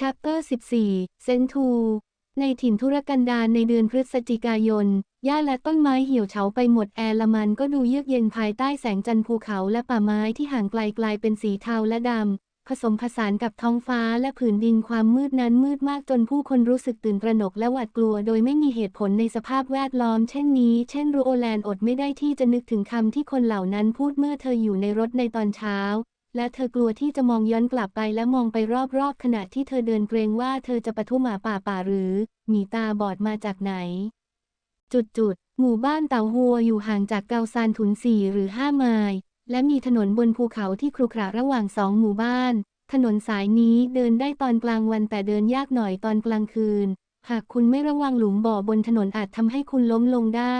ชัปเตอร์14 เซนทู ในถิ่นธุรกันดารในเดือนพฤศจิกายน หญ้าและต้นไม้เหี่ยวเฉาไปหมดแอร์ละมันก็ดูเยือกเย็นภายใต้แสงจันทร์ภูเขาและป่าไม้ที่ห่างไกลกลายเป็นสีเทาและดำ ผสมผสานกับท้องฟ้าและผืนดินความมืดนั้นมืดมากจนผู้คนรู้สึกตื่นตระหนกและหวาดกลัวโดยไม่มีเหตุผลในสภาพแวดล้อมเช่นนี้ เช่นรูโอแลนอดไม่ได้ที่จะนึกถึงคำที่คนเหล่านั้นพูดเมื่อเธออยู่ในรถในตอนเช้า และเธอกลัวที่จะมองย้อนกลับไปและมองไปรอบๆ ขณะที่เธอเดินเกรงว่าเธอจะปะทุหมาป่าป่าหรือหมีตาบอดมาจากไหนจุดจุดๆ หมู่บ้านเต่าหัวอยู่ห่างจากเกาซานถุนสี่หรือห้าไมล์และมีถนนบนภูเขาที่ครุขระระหว่างสองหมู่บ้าน ถนนสายนี้เดินได้ตอนกลางวันแต่เดินยากหน่อยตอนกลางคืน หากคุณไม่ระวังหลุมบ่อบนถนนอาจทำให้คุณล้มลงได้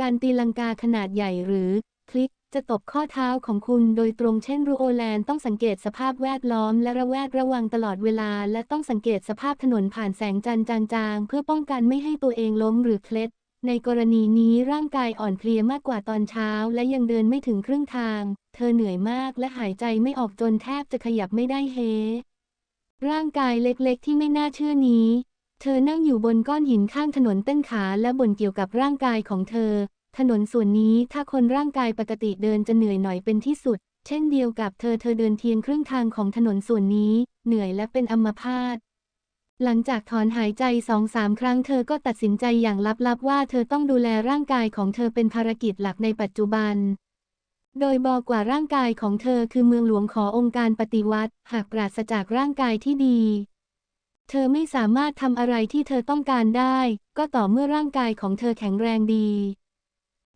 การตีลังกาขนาดใหญ่หรือ คลิก จะตบข้อเท้าของคุณโดยตรงเช่นรูโอแลนต้องสังเกตสภาพแวดล้อมและระแวดระวังตลอดเวลา และต้องสังเกตสภาพถนนผ่านแสงจันทร์จางๆ เพื่อป้องกันไม่ให้ตัวเองล้มหรือเคล็ด ในกรณีนี้ร่างกายอ่อนเพลียมากกว่าตอนเช้า และยังเดินไม่ถึงครึ่งทาง เธอเหนื่อยมากและหายใจไม่ออกจนแทบจะขยับไม่ได้เฮ ร่างกายเล็กๆ ที่ไม่น่าเชื่อนี้ เธอนั่งอยู่บนก้อนหินข้างถนนเต้นขาและบ่นเกี่ยวกับร่างกายของเธอ ถนนส่วนนี้ถ้าคนร่างกายปกติเดินจะเหนื่อยหน่อยเป็นที่สุด เช่นเดียวกับเธอเธอเดินเทียงครึ่งทางของถนนส่วนนี้ เหนื่อยและเป็นอัมพาตหลังจากถอนหายใจสองสามครั้งเธอก็ตัดสินใจอย่างลับๆว่าเธอต้องดูแลร่างกายของเธอเป็นภารกิจหลักในปัจจุบัน โดยบอกว่าร่างกายของเธอคือเมืองหลวงขององค์การปฏิวัติ หากปราศจากร่างกายที่ดี เธอไม่สามารถทำอะไรที่เธอต้องการได้ ก็ต่อเมื่อร่างกายของเธอแข็งแรงดี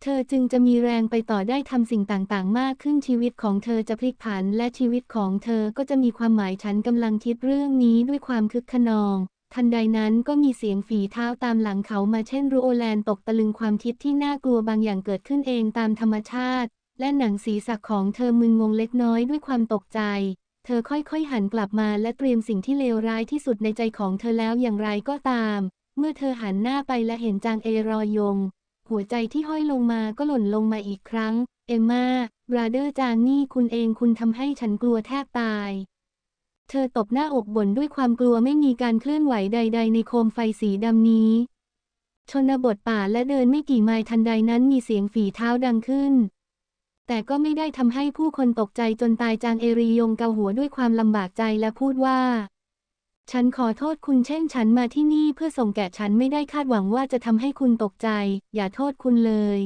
เธอจึงจะมีแรงไปต่อได้ทำสิ่งต่างๆ มากขึ้นชีวิตของเธอจะพลิกผัน และชีวิตของเธอก็จะมีความหมายฉันกำลังคิดเรื่องนี้ด้วยความคึกขนอง ทันใดนั้นก็มีเสียงฝีเท้าตามหลังเขามาเช่นรูโอแลนตกตะลึงความคิดที่น่ากลัวบางอย่างเกิดขึ้นเองตามธรรมชาติ และหนังศีรษะของเธอมึนงงเล็กน้อยด้วยความตกใจ เธอค่อยๆหันกลับมาและเตรียมสิ่งที่เลวร้ายที่สุดในใจของเธอแล้วอย่างไรก็ตาม เมื่อเธอหันหน้าไปและเห็นจางเอรอยง หัวใจที่ห้อยลงมาก็หล่นลงมาอีกครั้ง เอมมาบราเดอร์จางนี่คุณเองคุณทำให้ฉันกลัวแทบตาย เธอตบหน้าอกบ่นด้วยความกลัวไม่มีการเคลื่อนไหวใด ๆ ในโคมไฟสีดำนี้ ชนบทป่าและเดินไม่กี่ไมล์ทันใดนั้นมีเสียงฝีเท้าดังขึ้น แต่ก็ไม่ได้ทำให้ผู้คนตกใจจนตายจางเอรียงเกาหัวด้วยความลำบากใจและพูดว่า ฉันขอโทษคุณเช่นฉันมาที่นี่เพื่อส่งแก่ฉันไม่ได้คาดหวังว่าจะทำให้คุณตกใจ อย่าโทษคุณเลย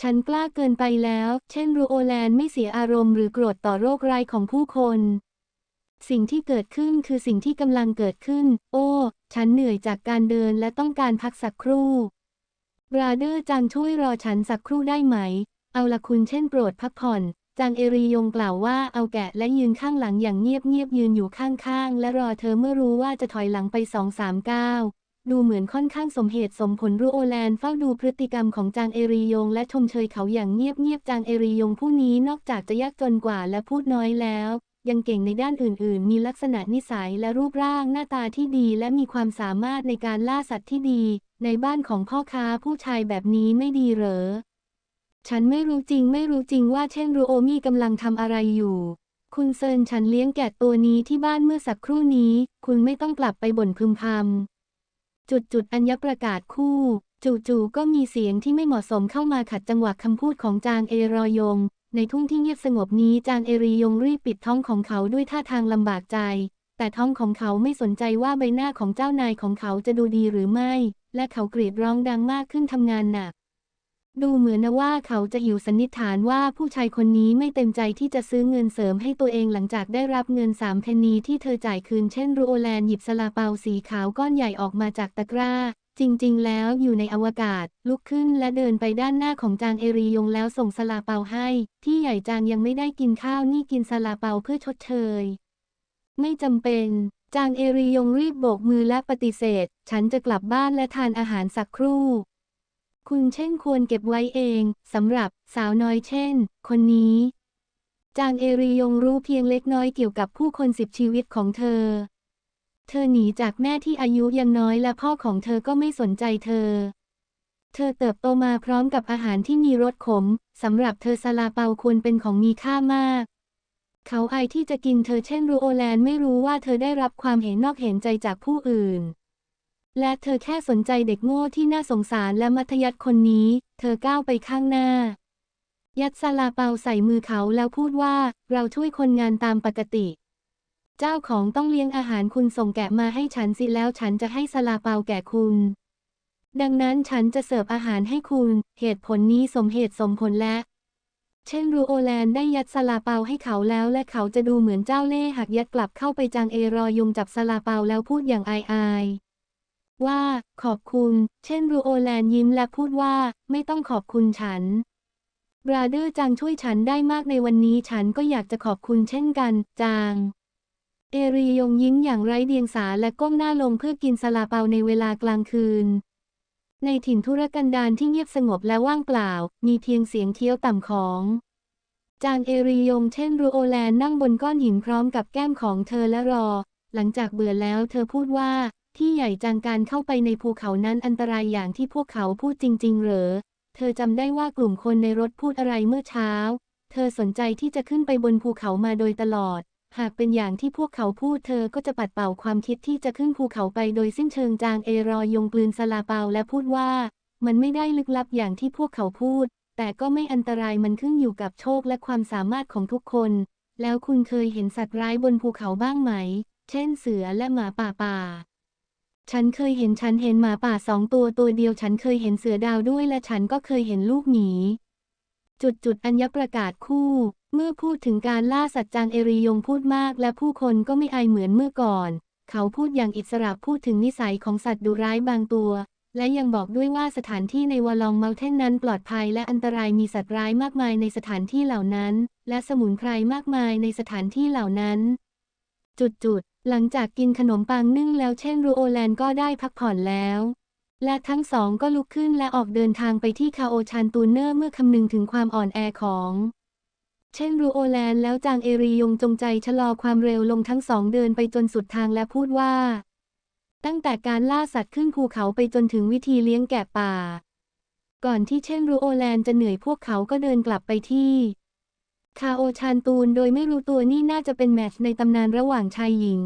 ฉันกล้าเกินไปแล้ว เช่นรูโอแลนด์ไม่เสียอารมณ์หรือโกรธต่อโรคร้ายของผู้คน สิ่งที่เกิดขึ้นคือสิ่งที่กำลังเกิดขึ้น โอ้ ฉันเหนื่อยจากการเดินและต้องการพักสักครู่บราเดอร์จังช่วยรอฉันสักครู่ได้ไหม เอาละคุณเช่นโปรดพักผ่อน จางเอรียงกล่าวว่าเอาแกะและยืนข้างหลังอย่างเงียบๆยืนอยู่ข้างๆ และรอเธอเมื่อรู้ว่าจะถอยหลังไปสองสามก้าวดูเหมือนค่อนข้างสมเหตุสมผลรูโอแลนเฝ้าดูพฤติกรรมของจางเอรียงและชมเชยเขาอย่างเงียบๆจางเอรียงผู้นี้นอกจากจะยากจนกว่าและพูดน้อยแล้ว ยังเก่งในด้านอื่นๆ มีลักษณะนิสัยและรูปร่างหน้าตาที่ดี และมีความสามารถในการล่าสัตว์ที่ดี ในบ้านของพ่อค้าผู้ชายแบบนี้ไม่ดีเหรอ ฉันไม่รู้จริงไม่รู้จริงว่าเช่นรูโอมี่กำลังทำอะไรอยู่ คุณเซินฉันเลี้ยงแกะตัวนี้ที่บ้านเมื่อสักครู่นี้ คุณไม่ต้องกลับไปบ่นพึมพำจุดจุดอัญญประกาศคู่ จู่ๆก็มีเสียงที่ไม่เหมาะสมเข้ามาขัดจังหวะคำพูดของจางเอรอยง ในทุ่งที่เงียบสงบนี้จางเอรียงรีบปิดท้องของเขาด้วยท่าทางลำบากใจ แต่ท้องของเขาไม่สนใจว่าใบหน้าของเจ้านายของเขาจะดูดีหรือไม่ และเขากรีดร้องดังมากขึ้นทำงานหนัก ดูเหมือนนะว่าเขาจะหิวสันนิษฐานว่าผู้ชายคนนี้ไม่เต็มใจที่จะซื้อเงินเสริมให้ตัวเองหลังจากได้รับเงินสามเพนนีที่เธอจ่ายคืนเช่นรูโอแลนหยิบสลาเปาสีขาวก้อนใหญ่ออกมาจากตะกร้า จริง ๆ แล้วอยู่ในอวกาศ ลุกขึ้นและเดินไปด้านหน้าของจางเอรียงแล้วส่งสลาเปาให้ ที่ใหญ่จางยังไม่ได้กินข้าวนี่กินสลาเปาเพื่อชดเชย ไม่จำเป็นจางเอรียงรีบโบกมือและปฏิเสธ ฉันจะกลับบ้านและทานอาหารสักครู่ คุณเช่นควรเก็บไว้เองสำหรับสาวน้อยเช่น คนนี้ จางเอรียงรู้เพียงเล็กน้อยเกี่ยวกับผู้คนสิบชีวิตของเธอ เธอหนีจากแม่ที่อายุยังน้อยและพ่อของเธอก็ไม่สนใจเธอ เธอเติบโตมาพร้อมกับอาหารที่มีรสขมสำหรับเธอซาลาเปาควรเป็นของมีค่ามาก เขาอายที่จะกินเธอเช่นรูโอแลนไม่รู้ว่าเธอได้รับความเห็นนอกเห็นใจจากผู้อื่น และเธอแค่สนใจเด็กโง่ที่น่าสงสารและมัธยัสถ์คนนี้ เธอก้าวไปข้างหน้า ยัดซาลาเปาใส่มือเขาแล้วพูดว่าเราช่วยคนงานตามปกติ เจ้าของต้องเลี้ยงอาหารคุณส่งแกะมาให้ฉันสิแล้วฉันจะให้ซาลาเปาแก่คุณ ดังนั้นฉันจะเสิร์ฟอาหารให้คุณ เหตุผลนี้สมเหตุสมผลและเช่นรูโอแลนได้ยัดซาลาเปาให้เขาแล้วและเขาจะดูเหมือนเจ้าเล่ห์หักยัดกลับเข้าไปจางเอรอยงจับซาลาเปาแล้วพูดอย่างอายอาย ว่า ขอบคุณ เช่นรูโอแลนยิ้มและพูดว่า ไม่ต้องขอบคุณฉันบราเดอร์จางช่วยฉันได้มากในวันนี้ฉันก็อยากจะขอบคุณเช่นกัน จาง เอรียงยิ้มอย่างไร้เดียงสาและก้มหน้าลงเพื่อกินซาลาเปาในเวลากลางคืน ในถิ่นธุรกันดารที่เงียบสงบและว่างเปล่า มีเพียงเสียงเคี้ยวต่ำของ จางเอรียงเช่นรูโอแลนนั่งบนก้อนหินพร้อมกับแก้มของเธอและรอ หลังจากเบื่อแล้วเธอพูดว่า ที่ใหญ่จางการเข้าไปในภูเขานั้นอันตรายอย่างที่พวกเขาพูดจริง ๆ เหรอ เธอจำได้ว่ากลุ่มคนในรถพูดอะไรเมื่อเช้า เธอสนใจที่จะขึ้นไปบนภูเขามาโดยตลอด หากเป็นอย่างที่พวกเขาพูดเธอก็จะปัดเป่าความคิดที่จะขึ้นภูเขาไปโดยสิ้นเชิงจางเอรอยงกลืนสลาเปาและพูดว่า มันไม่ได้ลึกลับอย่างที่พวกเขาพูด แต่ก็ไม่อันตรายมันขึ้นอยู่กับโชคและความสามารถของทุกคน แล้วคุณเคยเห็นสัตว์ร้ายบนภูเขาบ้างไหม เช่นเสือและหมาป่าป่า ฉันเคยเห็นฉันเห็นหมาป่าสองตัวตัวเดียวฉันเคยเห็นเสือดาวด้วยและฉันก็เคยเห็นลูกหมี จุดจุดอัญญประกาศคู่ เมื่อพูดถึงการล่าสัตว์จางเอริยงพูดมาก และผู้คนก็ไม่อายเหมือนเมื่อก่อน เขาพูดอย่างอิสระพูดถึงนิสัยของสัตว์ดุร้ายบางตัว และยังบอกด้วยว่าสถานที่ในวอลองเมลเทนนั้นปลอดภัยและอันตรายมีสัตว์ร้ายมากมายในสถานที่เหล่านั้น และสมุนไพรมากมายในสถานที่เหล่านั้น จุดจุด หลังจากกินขนมปังนึ่งแล้วเช่นรูโอแลนก็ได้พักผ่อนแล้ว และทั้งสองก็ลุกขึ้นและออกเดินทางไปที่คาโอชานตูเนอร์เมื่อคำนึงถึงความอ่อนแอของเช่นรูโอแลนแล้วจางเอรียงจงใจชะลอความเร็วลงทั้งสองเดินไปจนสุดทางและพูดว่า ตั้งแต่การล่าสัตว์ขึ้นภูเขาไปจนถึงวิธีเลี้ยงแกะป่า ก่อนที่เช่นรูโอแลนจะเหนื่อยพวกเขาก็เดินกลับไปที่ คาโอชานตูนโดยไม่รู้ตัวนี่น่าจะเป็นแมตช์ในตำนานระหว่างชายหญิง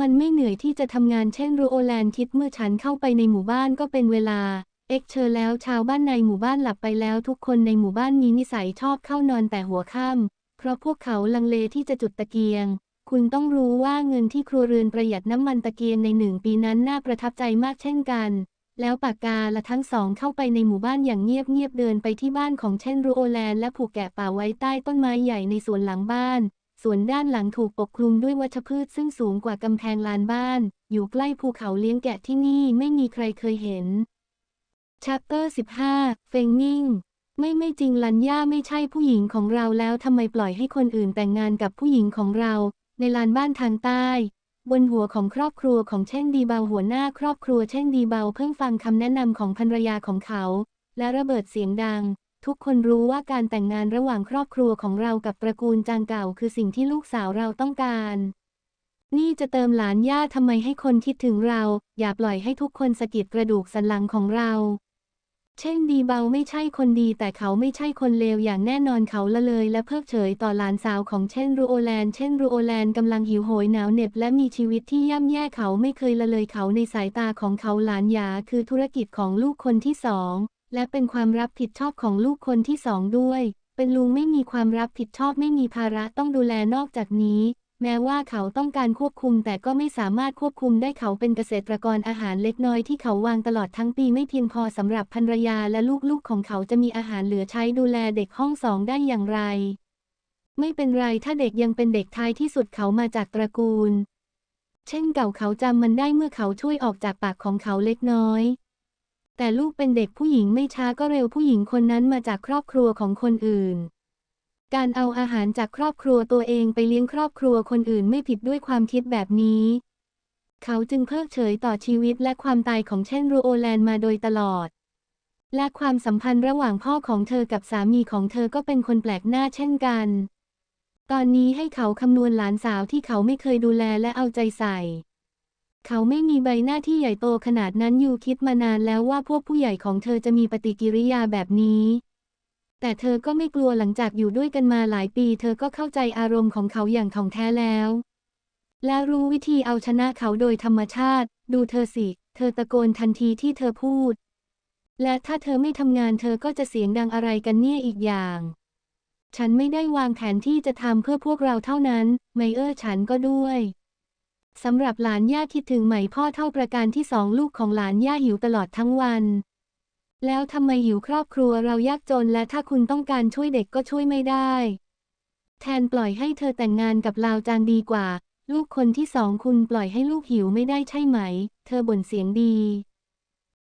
มันไม่เหนื่อยที่จะทำงานเช่นรูโอแลนคิดเมื่อฉันเข้าไปในหมู่บ้านก็เป็นเวลา เอ็กเชอร์แล้วชาวบ้านในหมู่บ้านหลับไปแล้วทุกคนในหมู่บ้านมีนิสัยชอบเข้านอนแต่หัวค่ำเพราะพวกเขาลังเลที่จะจุดตะเกียง คุณต้องรู้ว่าเงินที่ครัวเรือนประหยัดน้ำมันตะเกียงในหนึ่งปีนั้นน่าประทับใจมากเช่นกัน แล้วปากกาและทั้งสองเข้าไปในหมู่บ้านอย่างเงียบๆเดินไปที่บ้านของเช่นรูโอแลนและผูกแกะป่าไว้ใต้ต้นไม้ใหญ่ในสวนหลังบ้านส่วนด้านหลังถูกปกคลุมด้วยวัชพืชซึ่งสูงกว่ากำแพงลานบ้าน อยู่ใกล้ภูเขาเลี้ยงแกะที่นี่ไม่มีใครเคยเห็น Chapter 15 เฟงนิ่ง ไม่ไม่จริงลันย่าไม่ใช่ผู้หญิงของเราแล้วทำไมปล่อยให้คนอื่นแต่งงานกับผู้หญิงของเรา ในลานบ้านทางใต้ บนหัวของครอบครัวของเช่นดีเบาหัวหน้าครอบครัวเช่นดีเบาเพิ่งฟังคำแนะนำของภรรยาของเขา และระเบิดเสียงดัง ทุกคนรู้ว่าการแต่งงานระหว่างครอบครัวของเรากับตระกูลจางเก่า คือสิ่งที่ลูกสาวเราต้องการ นี่จะเติมหลานย่าทำไมให้คนคิดถึงเรา อย่าปล่อยให้ทุกคนสะกิดกระดูกสันหลังของเรา เช่นดีเบาไม่ใช่คนดีแต่เขาไม่ใช่คนเลวอย่างแน่นอนเขาละเลยและเพิกเฉยต่อหลานสาวของเช่นรูโอแลน เช่นรูโอแลนกำลังหิวโหยหนาวเหน็บและมีชีวิตที่ย่ำแย่เขาไม่เคยละเลยเขาในสายตาของเขาหลานยาคือธุรกิจของลูกคนที่สองและเป็นความรับผิดชอบของลูกคนที่สองด้วย เป็นลุงไม่มีความรับผิดชอบไม่มีภาระต้องดูแลนอกจากนี้ แม้ว่าเขาต้องการควบคุมแต่ก็ไม่สามารถควบคุมได้เขาเป็นเกษตรกรอาหารเล็กน้อยที่เขาวางตลอดทั้งปีไม่เพียงพอสำหรับภรรยาและลูกๆของเขาจะมีอาหารเหลือใช้ดูแลเด็กห้องสองได้อย่างไร ไม่เป็นไรถ้าเด็กยังเป็นเด็กท้ายที่สุดเขามาจากตระกูล เช่นเก่าเขาจำมันได้เมื่อเขาช่วยออกจากปากของเขาเล็กน้อย แต่ลูกเป็นเด็กผู้หญิงไม่ช้าก็เร็วผู้หญิงคนนั้นมาจากครอบครัวของคนอื่น การเอาอาหารจากครอบครัวตัวเองไปเลี้ยงครอบครัวคนอื่นไม่ผิดด้วยความคิดแบบนี้ เขาจึงเพิกเฉยต่อชีวิตและความตายของเช่นรูโอแลนมาโดยตลอด และความสัมพันธ์ระหว่างพ่อของเธอกับสามีของเธอก็เป็นคนแปลกหน้าเช่นกัน ตอนนี้ให้เขาคำนวณหลานสาวที่เขาไม่เคยดูแลและเอาใจใส่ เขาไม่มีใบหน้าที่ใหญ่โตขนาดนั้นอยู่คิดมานานแล้วว่าพวกผู้ใหญ่ของเธอจะมีปฏิกิริยาแบบนี้ แต่เธอก็ไม่กลัวหลังจากอยู่ด้วยกันมาหลายปี เธอก็เข้าใจอารมณ์ของเขาอย่างถ่องแท้แล้ว และรู้วิธีเอาชนะเขาโดยธรรมชาติ ดูเธอสิ เธอตะโกนทันทีที่เธอพูด และถ้าเธอไม่ทำงานเธอก็จะเสียงดังอะไรกันเนี่ยอีกอย่าง ฉันไม่ได้วางแผนที่จะทำเพื่อพวกเราเท่านั้น ไมเออร์ฉันก็ด้วยสำหรับหลานย่าคิดถึงไหมพ่อเท่าประการที่สองลูกของหลานย่าหิวตลอดทั้งวัน แล้วทำไมหิวครอบครัวเรายากจนและถ้าคุณต้องการช่วยเด็กก็ช่วยไม่ได้ แทนปล่อยให้เธอแต่งงานกับลาวจางดีกว่า ลูกคนที่สองคุณปล่อยให้ลูกหิวไม่ได้ใช่ไหม เธอบ่นเสียงดี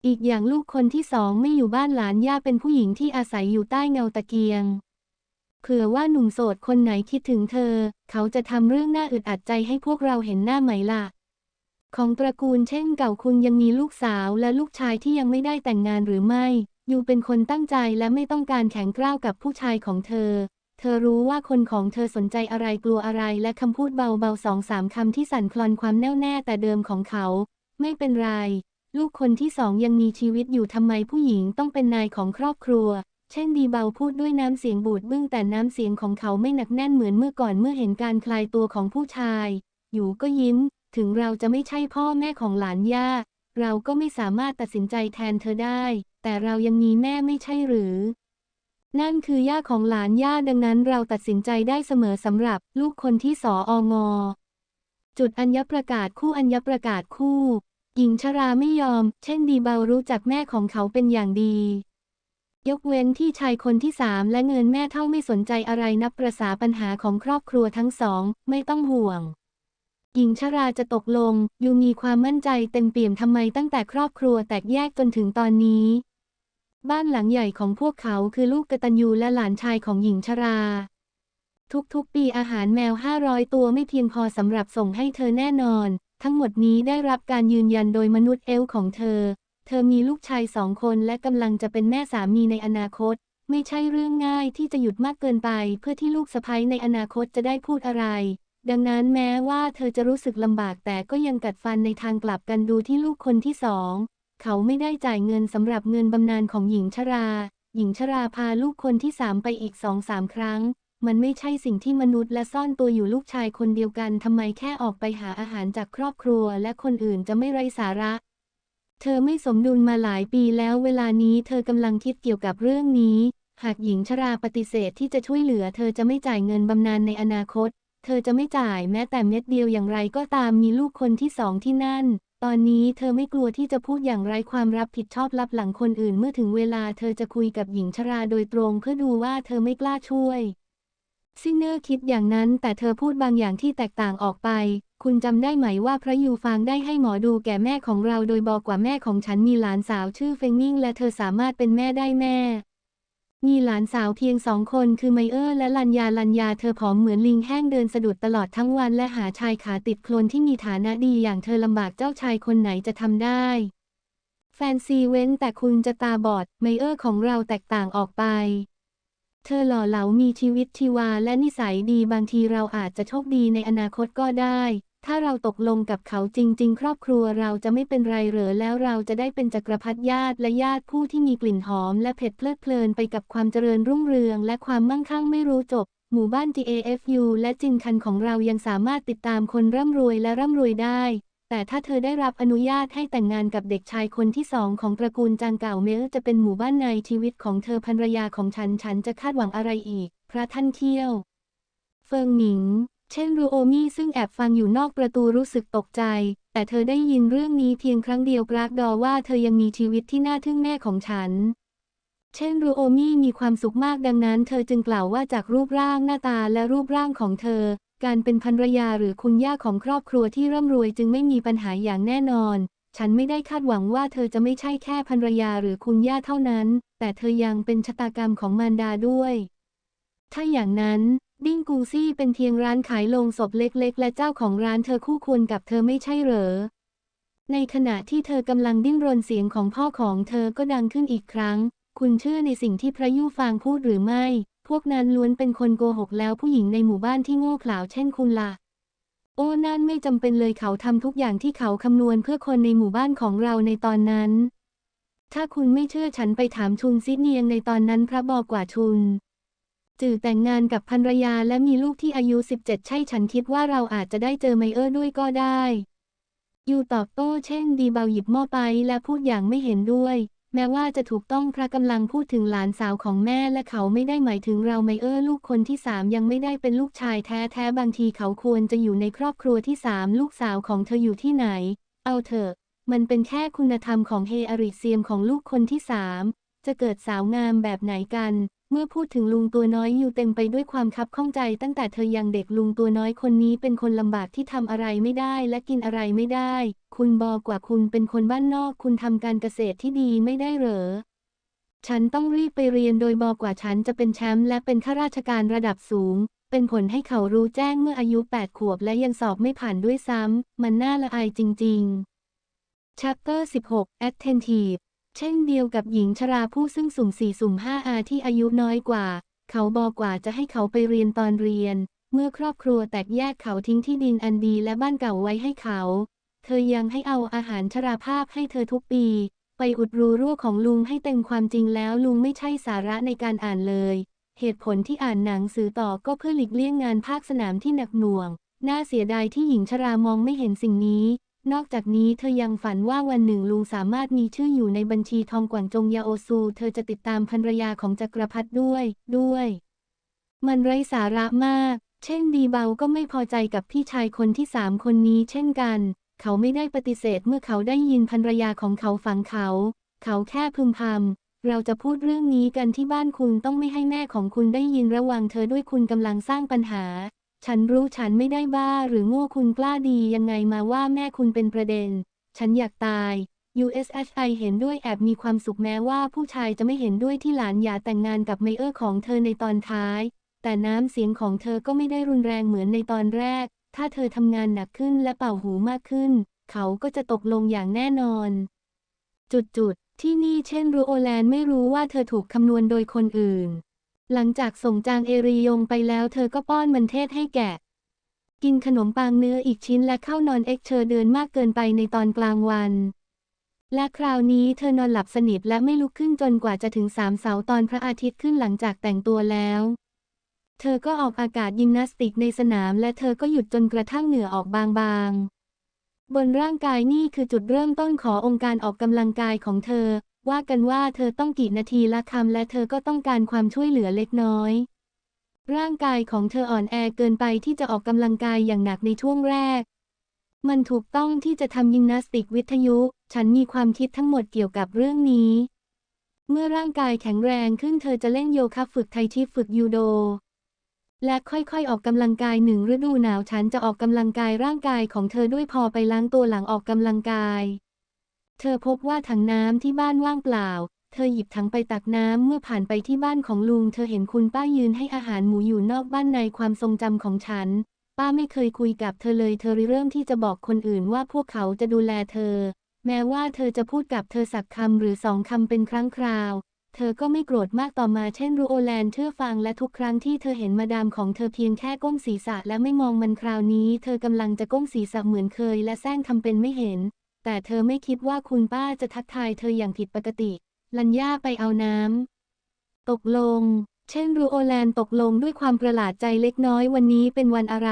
อีกอย่างลูกคนที่สองไม่อยู่บ้านหลานย่าเป็นผู้หญิงที่อาศัยอยู่ใต้เงาตะเกียงเผื่อว่าหนุ่มโสดคนไหนคิดถึงเธอ เขาจะทำเรื่องน่าอึดอัดใจให้พวกเราเห็นหน้าไหมล่ะ ของตระกูลเช่นเก่าคุณยังมีลูกสาวและลูกชายที่ยังไม่ได้แต่งงานหรือไม่อยู่เป็นคนตั้งใจและไม่ต้องการแข็งกร้าวกับผู้ชายของเธอ เธอรู้ว่าคนของเธอสนใจอะไรกลัวอะไรและคำพูดเบาๆสองสามคำที่สั่นคลอนความแน่วแน่แต่เดิมของเขา ไม่เป็นไร ลูกคนที่สองยังมีชีวิตอยู่ทำไมผู้หญิงต้องเป็นนายของครอบครัว เช่นดีเบาพูดด้วยน้ำเสียงบูดบึ้งแต่น้ำเสียงของเขาไม่หนักแน่นเหมือนเมื่อก่อนเมื่อเห็นการคลายตัวของผู้ชาย อยู่ก็ยิ้ม ถึงเราจะไม่ใช่พ่อแม่ของหลานย่า เราก็ไม่สามารถตัดสินใจแทนเธอได้ แต่เรายังมีแม่ไม่ใช่หรือ นั่นคือย่าของหลานย่าดังนั้นเราตัดสินใจได้เสมอสำหรับลูกคนที่สอองอ จุดอัญญประกาศคู่อัญญประกาศคู่ หญิงชราไม่ยอม เช่นดีเบารู้จักแม่ของเขาเป็นอย่างดี ยกเว้นที่ชายคนที่สามและเงินแม่เท่าไม่สนใจอะไรนับประษาปัญหาของครอบครัวทั้งสอง ไม่ต้องห่วง หญิงชราจะตกลง ยูมีความมั่นใจเต็มเปี่ยมทำไมตั้งแต่ครอบครัวแตกแยกจนถึงตอนนี้ บ้านหลังใหญ่ของพวกเขาคือลูกกตัญญูและหลานชายของหญิงชรา ทุกๆ ปีอาหารแมว 500 ตัวไม่เพียงพอสำหรับส่งให้เธอแน่นอน ทั้งหมดนี้ได้รับการยืนยันโดยมนุษย์เอลของเธอ เธอมีลูกชายสองคนและกำลังจะเป็นแม่สามีในอนาคต ไม่ใช่เรื่องง่ายที่จะหยุดมากเกินไป เพื่อที่ลูกสะใภ้ในอนาคตจะได้พูดอะไร ดังนั้นแม้ว่าเธอจะรู้สึกลำบากแต่ก็ยังกัดฟันในทางกลับกันดูที่ลูกคนที่สอง เขาไม่ได้จ่ายเงินสำหรับเงินบำนาญของหญิงชรา หญิงชราพาลูกคนที่สามไปอีกสองสามครั้ง มันไม่ใช่สิ่งที่มนุษย์และซ่อนตัวอยู่ลูกชายคนเดียวกันทำไมแค่ออกไปหาอาหารจากครอบครัวและคนอื่นจะไม่ไร้สาระ เธอไม่สมดุลมาหลายปีแล้วเวลานี้เธอกำลังคิดเกี่ยวกับเรื่องนี้ หากหญิงชราปฏิเสธที่จะช่วยเหลือ เธอจะไม่จ่ายเงินบำนาญในอนาคต เธอจะไม่จ่ายแม้แต่เม็ดเดียวอย่างไรก็ตามมีลูกคนที่สองที่นั่น ตอนนี้เธอไม่กลัวที่จะพูดอย่างไรความรับผิดชอบลับหลังคนอื่นเมื่อถึงเวลาเธอจะคุยกับหญิงชราโดยตรงเพื่อดูว่าเธอไม่กล้าช่วย ซินเนอร์คิดอย่างนั้นแต่เธอพูดบางอย่างที่แตกต่างออกไป คุณจำได้ไหมว่าพระยูฟางได้ให้หมอดูแก่แม่ของเราโดยบอกว่าแม่ของฉันมีหลานสาวชื่อเฟงมิงและเธอสามารถเป็นแม่ได้แม่ มีหลานสาวเพียงสองคนคือไมเออร์และลัญญาลัญญาเธอผอมเหมือนลิงแห้งเดินสะดุดตลอดทั้งวันและหาชายขาติดโคลนที่มีฐานะดีอย่างเธอลำบากเจ้าชายคนไหนจะทำได้ แฟนซีเว้นแต่คุณจะตาบอด ไมเออร์ของเราแตกต่างออกไป เธอหล่อเหลามีชีวิตชีวาและนิสัยดีบางทีเราอาจจะโชคดีในอนาคตก็ได้ ถ้าเราตกลงกับเขาจริง ๆ ครอบครัวเราจะไม่เป็นไรเหรอแล้วเราจะได้เป็นจักรพรรดิญาติและญาติผู้ที่มีกลิ่นหอม และเผ็ดเพลิดเพลินไปกับความเจริญรุ่งเรือง และความมั่งคั่งไม่รู้จบ หมู่บ้าน GAFU และจินคันของเรายังสามารถติดตามคนร่ำรวยและร่ำรวยได้ แต่ถ้าเธอได้รับอนุญาตให้แต่งงานกับเด็กชายคนที่สองของตระกูลจางเก่าเมลจะเป็นหมู่บ้านในชีวิตของเธอภรรยาของฉันฉันจะคาดหวังอะไรอีก พระท่านเที่ยว เฟิงหมิง เช่นรูโอมี่ซึ่งแอบฟังอยู่นอกประตูรู้สึกตกใจ แต่เธอได้ยินเรื่องนี้เพียงครั้งเดียวกรากดอว่าเธอยังมีชีวิตที่น่าทึ่งแม่ของฉัน เช่นรูโอมี่มีความสุขมากดังนั้น เธอจึงกล่าวว่าจากรูปร่างหน้าตาและรูปร่างของเธอ การเป็นภรรยาหรือคุณย่าของครอบครัวที่ร่ำรวยจึงไม่มีปัญหาอย่างแน่นอน ฉันไม่ได้คาดหวังว่าเธอจะไม่ใช่แค่ภรรยาหรือคุณย่าเท่านั้น แต่เธอยังเป็นชะตากรรมของมารดาด้วย ถ้าอย่างนั้น ดิ้งกูซี่เป็นเพียงร้านขายโลงศพเล็กๆ และเจ้าของร้านเธอคู่ควรกับเธอไม่ใช่เหรอ ในขณะที่เธอกำลังดิ้นรนเสียงของพ่อของเธอก็ดังขึ้นอีกครั้ง คุณเชื่อในสิ่งที่พระยู่ฟางพูดหรือไม่ พวกนั้นล้วนเป็นคนโกหกแล้วผู้หญิงในหมู่บ้านที่โง่เขลาเช่นคุณล่ะ โอ้นั่นไม่จำเป็นเลยเขาทำทุกอย่างที่เขาคำนวณเพื่อคนในหมู่บ้านของเราในตอนนั้น ถ้าคุณไม่เชื่อฉันไปถามชุนซิเนียงในตอนนั้นพระบอกว่าชุน จือแต่งงานกับภรรยาและมีลูกที่อายุ 17 ใช่ฉันคิดว่าเราอาจจะได้เจอไมเออร์ด้วยก็ได้ ยูตอบโต้เช่นดีเบาหยิบหม้อไปและพูดอย่างไม่เห็นด้วย แม้ว่าจะถูกต้องพระกำลังพูดถึงหลานสาวของแม่และเขาไม่ได้หมายถึงเราไมเออร์ลูกคนที่สามยังไม่ได้เป็นลูกชายแท้แท้ๆบางทีเขาควรจะอยู่ในครอบครัวที่สามลูกสาวของเธออยู่ที่ไหน เอาเถอะ มันเป็นแค่คุณธรรมของเฮอาริเซียมของลูกคนที่สามจะเกิดสาวงามแบบไหนกัน เมื่อพูดถึงลุงตัวน้อยอยู่เต็มไปด้วยความคับข้องใจตั้งแต่เธอยังเด็กลุงตัวน้อยคนนี้เป็นคนลำบากที่ทำอะไรไม่ได้และกินอะไรไม่ได้ คุณบอกว่าคุณเป็นคนบ้านนอก คุณทำการเกษตรที่ดีไม่ได้เหรอ ฉันต้องรีบไปเรียนโดยบอกว่าฉันจะเป็นแชมป์และเป็นข้าราชการระดับสูง เป็นผลให้เขารู้แจ้งเมื่ออายุ 8 ขวบและยังสอบไม่ผ่านด้วยซ้ำมันน่าละอายจริง ๆ Chapter 16 Attentive เช่นเดียวกับหญิงชราผู้ซึ่งสุ่ม4สุ่ม5อาที่อายุน้อยกว่า เขาบอกว่าจะให้เขาไปเรียนตอนเรียน เมื่อครอบครัวแตกแยกเขาทิ้งที่ดินอันดีและบ้านเก่าไว้ให้เขา เธอยังให้เอาอาหารชราภาพให้เธอทุกปี ไปอุดรูรั่วของลุงให้เต็มความจริงแล้วลุงไม่ใช่สาระในการอ่านเลย เหตุผลที่อ่านหนังสือต่อก็เพื่อหลีกเลี่ยงงานภาคสนามที่หนักหน่วง น่าเสียดายที่หญิงชรามองไม่เห็นสิ่งนี้ นอกจากนี้เธอยังฝันว่าวันหนึ่งลุงสามารถมีชื่ออยู่ในบัญชีทองกวางจงยาโอซู เธอจะติดตามภรรยาของจักรพรรดิด้วย ด้วย มันไร้สาระมาก เช่นดีเบาก็ไม่พอใจกับพี่ชายคนที่สามคนนี้เช่นกัน เขาไม่ได้ปฏิเสธเมื่อเขาได้ยินภรรยาของเขาฝังเขา เขาแค่พึมพำเราจะพูดเรื่องนี้กันที่บ้านคุณต้องไม่ให้แม่ของคุณได้ยินระวังเธอด้วยคุณกำลังสร้างปัญหา ฉันรู้ฉันไม่ได้บ้าหรือโง่คุณกล้าดียังไงมาว่าแม่คุณเป็นประเด็น ฉันอยากตาย USHI เห็นด้วยแอบมีความสุขแม้ว่าผู้ชายจะไม่เห็นด้วยที่หลานหยาแต่งงานกับไมเออร์ของเธอในตอนท้าย แต่น้ำเสียงของเธอก็ไม่ได้รุนแรงเหมือนในตอนแรก ถ้าเธอทำงานหนักขึ้นและเป่าหูมากขึ้น เขาก็จะตกลงอย่างแน่นอน จุดๆที่นี่เช่นรูโอแลนด์ไม่รู้ว่าเธอถูกคำนวณโดยคนอื่น หลังจากส่งจางเอรียงไปแล้วเธอก็ป้อนมันเทศให้แกะ กินขนมปังเนื้ออีกชิ้นและเข้านอนเอ็กเชอร์เดินมากเกินไปในตอนกลางวัน และคราวนี้เธอนอนหลับสนิทและไม่ลุกขึ้นจนกว่าจะถึงสามเสาตอนพระอาทิตย์ขึ้นหลังจากแต่งตัวแล้ว เธอก็ออกอากาศยิมนาสติกในสนามและเธอก็หยุดจนกระทั่งเหงื่อออกบางๆบนร่างกายนี่คือจุดเริ่มต้นขององค์การออกกำลังกายของเธอ ว่ากันว่าเธอต้องกี่นาทีละคำและเธอก็ต้องการความช่วยเหลือเล็กน้อย ร่างกายของเธออ่อนแอเกินไปที่จะออกกำลังกายอย่างหนักในช่วงแรก มันถูกต้องที่จะทำยิมนาสติกวิทยุ ฉันมีความคิดทั้งหมดเกี่ยวกับเรื่องนี้ เมื่อร่างกายแข็งแรงขึ้นเธอจะเล่นโยคะฝึกไทชีฝึกยูโดและค่อยๆ ออกกำลังกายหนึ่งฤดูหนาวฉันจะออกกำลังกายร่างกายของเธอด้วยพอไปล้างตัวหลังออกกำลังกาย เธอพบว่าถังน้ำที่บ้านว่างเปล่า เธอหยิบถังไปตักน้ำเมื่อผ่านไปที่บ้านของลุง เธอเห็นคุณป้ายืนให้อาหารหมูอยู่นอกบ้านในความทรงจำของฉัน ป้าไม่เคยคุยกับเธอเลย เธอริเริ่มที่จะบอกคนอื่นว่าพวกเขาจะดูแลเธอ แม้ว่าเธอจะพูดกับเธอสักคำหรือสองคำเป็นครั้งคราว เธอก็ไม่โกรธมากต่อมาเช่นรูโอแลนเชื่อฟังและทุกครั้งที่เธอเห็นมาดามของเธอเพียงแค่ก้มศีรษะและไม่มองมันคราวนี้ เธอกำลังจะก้มศีรษะเหมือนเคย และแซงทำเป็นไม่เห็น แต่เธอไม่คิดว่าคุณป้าจะทักทายเธออย่างผิดปกติ ลัญญาไปเอาน้ำ ตกลง เช่นรูโอแลนตกลงด้วยความประหลาดใจเล็กน้อยวันนี้เป็นวันอะไร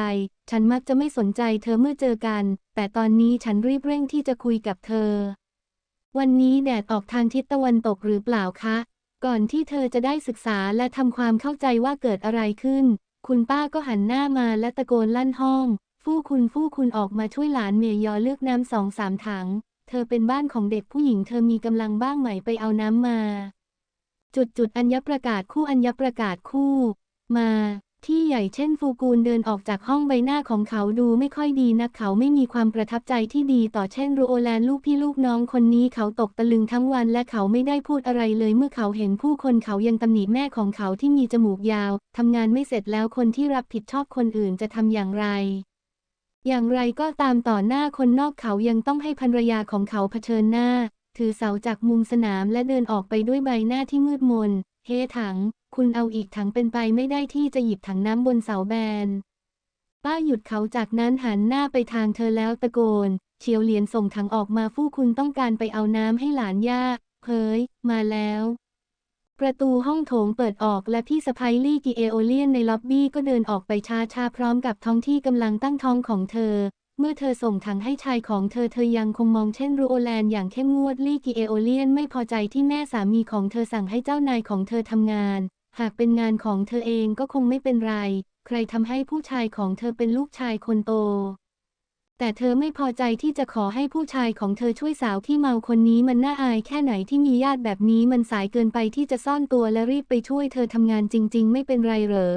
ฉันมักจะไม่สนใจเธอเมื่อเจอกัน แต่ตอนนี้ฉันรีบเร่งที่จะคุยกับเธอ วันนี้แดดออกทางทิศตะวันตกหรือเปล่าคะ ก่อนที่เธอจะได้ศึกษาและทำความเข้าใจว่าเกิดอะไรขึ้น คุณป้าก็หันหน้ามาและตะโกนลั่นห้อง ฟู่คุณฟู่คุณออกมาช่วยหลานเมียยอเลือกน้ำสองสามถัง เธอเป็นบ้านของเด็กผู้หญิงเธอมีกำลังบ้างไหมไปเอาน้ำมา จุดจุดอัญญประกาศคู่อัญญประกาศคู่ มาที่ใหญ่เช่นฟูกูลเดินออกจากห้องใบหน้าของเขาดูไม่ค่อยดีนักเขาไม่มีความประทับใจที่ดีต่อเช่นรูโอแลนลูกพี่ลูกน้องคนนี้เขาตกตะลึงทั้งวันและเขาไม่ได้พูดอะไรเลยเมื่อเขาเห็นผู้คนเขายังตำหนิแม่ของเขาที่มีจมูกยาวทำงานไม่เสร็จแล้วคนที่รับผิดชอบคนอื่นจะทำอย่างไร อย่างไรก็ตามต่อหน้าคนนอกเขายังต้องให้ภรรยาของเขาเผชิญหน้า ถือเสาจากมุมสนามและเดินออกไปด้วยใบหน้าที่มืดมน เฮถัง คุณเอาอีกถังเป็นไปไม่ได้ที่จะหยิบถังน้ำบนเสาแบน ป้าหยุดเขาจากนั้นหันหน้าไปทางเธอแล้วตะโกน เฉียวเหรียญส่งถังออกมาฟู่คุณต้องการไปเอาน้ำให้หลานย่าเผยมาแล้ว ประตูห้องโถงเปิดออกและพี่สะพ้ยลี่กิเอโอเลียนในล็อบบี้ก็เดินออกไปช้าๆพร้อมกับท้องที่กำลังตั้งท้องของเธอ เมื่อเธอส่งถังให้ชายของเธอเธอยังคงมองเช่นรูโอแลนอย่างเข้มงวดลี่กิเอโอเลียนไม่พอใจที่แม่สามีของเธอสั่งให้เจ้านายของเธอทำงาน หากเป็นงานของเธอเองก็คงไม่เป็นไร ใครทำให้ผู้ชายของเธอเป็นลูกชายคนโต แต่เธอไม่พอใจที่จะขอให้ผู้ชายของเธอช่วยสาวที่เมาคนนี้มันน่าอายแค่ไหนที่มีญาติแบบนี้มันสายเกินไปที่จะซ่อนตัวและรีบไปช่วยเธอทำงานจริง ๆ ไม่เป็นไรเหรอ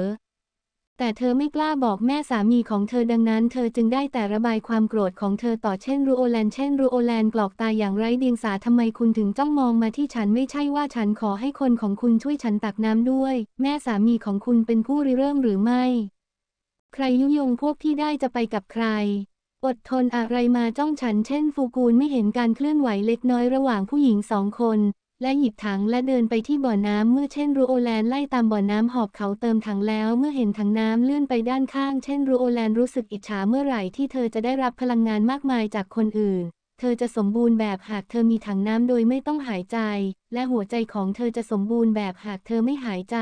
แต่เธอไม่กล้าบอกแม่สามีของเธอดังนั้นเธอจึงได้แต่ระบายความโกรธของเธอต่อเช่นรูโอแลนเช่นรูโอแลนกรอกตาอย่างไร้เดียงสาทำไมคุณถึงจ้องมองมาที่ฉันไม่ใช่ว่าฉันขอให้คนของคุณช่วยฉันตักน้ำด้วย แม่สามีของคุณเป็นผู้ริเริ่มหรือไม่ ใครยุยงพวกที่ได้จะไปกับใคร อดทนอะไรมาจ้องฉันเช่นฟูกูลไม่เห็นการเคลื่อนไหวเล็กน้อยระหว่างผู้หญิงสองคน และหยิบถังและเดินไปที่บ่อน้ำเมื่อเช่นรูโอแลนไล่ตามบ่อน้ำหอบเขาเติมถังแล้ว เมื่อเห็นถังน้ำเลื่อนไปด้านข้างเช่นรูโอแลนรู้สึกอิจฉาเมื่อไหร่ที่เธอจะได้รับพลังงานมากมายจากคนอื่น เธอจะสมบูรณ์แบบหากเธอมีถังน้ำโดยไม่ต้องหายใจ และหัวใจของเธอจะสมบูรณ์แบบหากเธอไม่หายใจ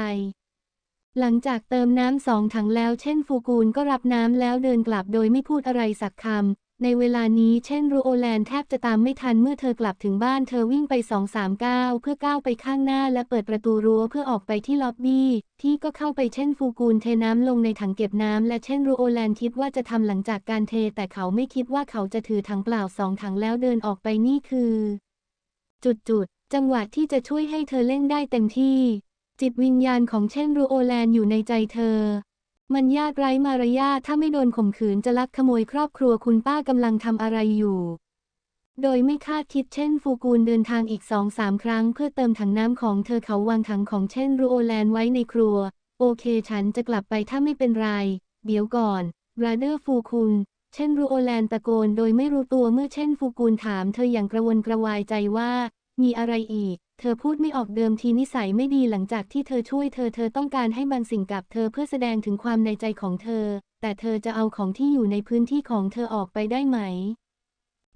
หลังจากเติมน้ำสองถังแล้วเช่นฟูกูลก็รับน้ำแล้วเดินกลับโดยไม่พูดอะไรสักคำ ในเวลานี้เช่นรูโอแลนแทบจะตามไม่ทันเมื่อเธอกลับถึงบ้านเธอวิ่งไปสองสามก้าวเพื่อก้าวไปข้างหน้าและเปิดประตูรั้วเพื่อออกไปที่ล็อบบี้ ที่ก็เข้าไปเช่นฟูกูลเทน้ำลงในถังเก็บน้ำและเช่นรูโอแลนคิดว่าจะทำหลังจากการเท แต่เขาไม่คิดว่าเขาจะถือถังเปล่าสองถังแล้วเดินออกไปนี่คือ จุดจุดๆจังหวะที่จะช่วยให้เธอเล่นได้เต็มที่ จิตวิญญาณของเช่นรูโอแลนอยู่ในใจเธอ มันยากไร้มารยาทถ้าไม่โดนข่มขืนจะลักขโมยครอบครัวคุณป้ากำลังทำอะไรอยู่ โดยไม่คาดคิดเช่นฟูกูลเดินทางอีกสองสามครั้งเพื่อเติมถังน้ำของเธอเขาวางถังของเช่นรูโอแลนไว้ในครัว โอเคฉันจะกลับไปถ้าไม่เป็นไร เดี๋ยวก่อนบราเดอร์ฟูคุนเช่นรูโอแลนตะโกนโดยไม่รู้ตัวเมื่อเช่นฟูกูลถามเธออย่างกระวนกระวายใจว่า มีอะไรอีก เธอพูดไม่ออกเดิมทีนิสัยไม่ดีหลังจากที่เธอช่วยเธอเธอต้องการให้บางสิ่งกับเธอเพื่อแสดงถึงความในใจของเธอ แต่เธอจะเอาของที่อยู่ในพื้นที่ของเธอออกไปได้ไหม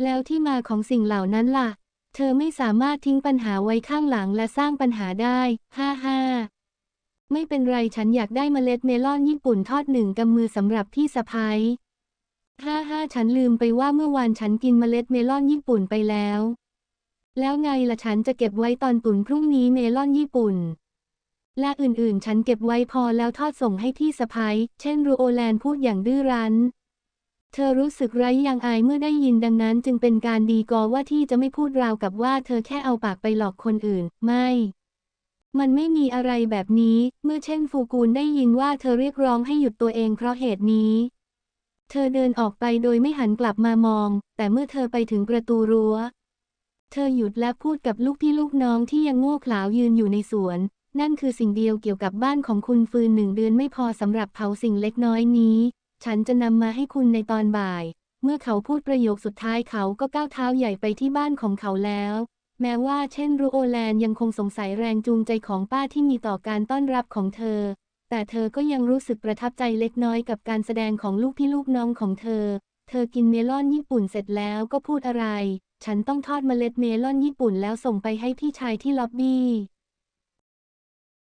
แล้วที่มาของสิ่งเหล่านั้นล่ะ เธอไม่สามารถทิ้งปัญหาไว้ข้างหลังและสร้างปัญหาได้ ฮ่าฮ่าไม่เป็นไรฉันอยากได้เมล็ดเมลอนญี่ปุ่นทอดหนึ่งกำมือสำหรับพี่สะพ้ยฮ่าฮ่าฉันลืมไปว่าเมื่อวานฉันกินเมล็ดเมลอนญี่ปุ่นไปแล้ว แล้วไงล่ะฉันจะเก็บไว้ตอนตุ๋นพรุ่งนี้เมลอนญี่ปุ่น และอื่นๆ ฉันเก็บไว้พอแล้วทอดส่งให้พี่สะพ้ยเช่นรูโอแลนพูดอย่างดื้อรั้น เธอรู้สึกไร้ยางอายเมื่อได้ยินดังนั้นจึงเป็นการดีกอว่าที่จะไม่พูดราวกับว่าเธอแค่เอาปากไปหลอกคนอื่น ไม่ มันไม่มีอะไรแบบนี้ เมื่อเช่นฟูกูลได้ยินว่าเธอเรียกร้องให้หยุดตัวเองเพราะเหตุนี้ เธอเดินออกไปโดยไม่หันกลับมามอง แต่เมื่อเธอไปถึงประตูรั้ว เธอหยุดและพูดกับลูกพี่ลูกน้องที่ยังโง่เขลายืนอยู่ในสวน นั่นคือสิ่งเดียวเกี่ยวกับบ้านของคุณฟืนหนึ่งเดือนไม่พอสำหรับเผาสิ่งเล็กน้อยนี้ ฉันจะนำมาให้คุณในตอนบ่าย เมื่อเขาพูดประโยคสุดท้ายเขาก็ก้าวเท้าใหญ่ไปที่บ้านของเขาแล้ว แม้ว่าเช่นรูโอแลนยังคงสงสัยแรงจูงใจของป้าที่มีต่อการต้อนรับของเธอ แต่เธอก็ยังรู้สึกประทับใจเล็กน้อยกับการแสดงของลูกพี่ลูกน้องของเธอ เธอกินเมลอนญี่ปุ่นเสร็จแล้วก็พูดอะไร ฉันต้องทอดเมล็ดเมลอนญี่ปุ่นแล้วส่งไปให้พี่ชายที่ล็อบบี้